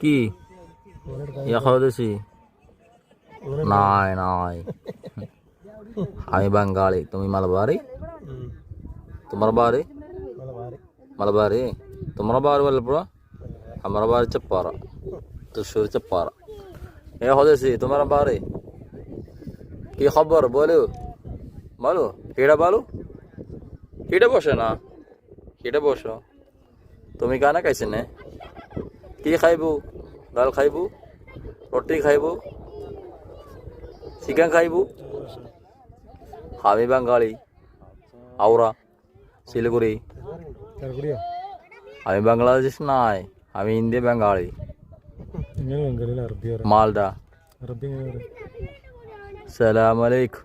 কি? ইয়া খাওয়া দিছি নয় আমি বাঙালি, তুমি মালবারি তোমার বাড়ি মালবারি তোমার বাড়ি বলপুরা আমার বাড়ি চপ্পারা, তুষুর চপ্পারা। এ হদেছি তোমার বাড়ি কি খবর, বলো? বলো কেটা বলো? কেটে বসে না? কেটে বসো? তুমি কানা কাইছে না? কি ଖାଇବୁ ଡାଲ ଖାଇବୁ ରୋଟି ଖାଇବୁ চিকেন காய்பு ஹவி பங்காளி அவுரா শিলিগুড়ি আমি বাংলাদেশ নাই আমি இந்திய বেঙ্গালি মালদা السلام عليكم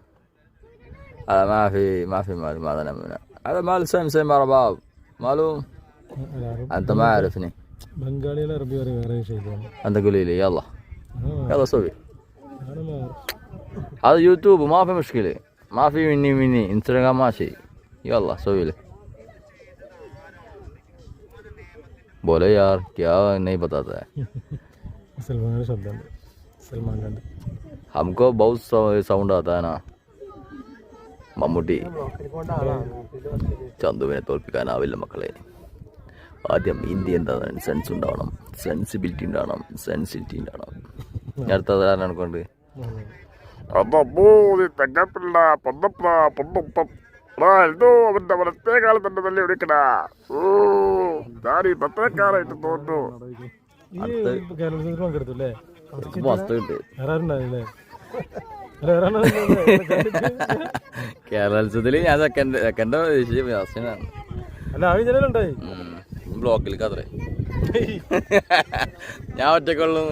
هذا মাফি মাফি ما في مال ماذا نعمل هذا مال سيم سيم انت ما عارفني ബംഗാളികൾ അറബി പറയും വേറെ ശൈലിയാണ് എന്തെങ്കിലും യാള യാള സോബി അത് യൂട്യൂബ് മാഫി മുഷ്കില് മാഫി മിന്നി മിന്നി ഇൻസ്റ്റഗ്രാം മാഷി യാള സോബില് बोले यार क्या नहीं बताता है सलमान शब्द सलमान खान हमको बहुत साउंड आता है ना मम्मूटी चंदू मैंने तोल पिकाना मकड़े ആദ്യം ഇന്ത്യ എന്താണ് സെൻസ് ഉണ്ടാവണം. സെൻസിബിലിറ്റി ഉണ്ടാവണം. സെൻസിറ്റി ഉണ്ടാവണം. അടുത്ത അതാരാണ് കൊണ്ട്? അമ്മൂതി തെങ്ങപ്പിള്ള പൊന്നപ്പ. പൊന്നപ്പം എന്തോ അവന്റെ വലത്തേ കാലം തന്നെ തല്ലി വിളിക്കണ ഓ പത്രക്കാരായിട്ട് തോന്നുന്നു വേറെ കേരളത്തിൽ ഞാൻ സെക്കൻഡ് സെക്കൻഡ് ഫസ്റ്റിനാണ് അല്ല ആ ബ്ലോക്കിൽ കത്രേ ഞാൻ ഒറ്റക്കുള്ളൂ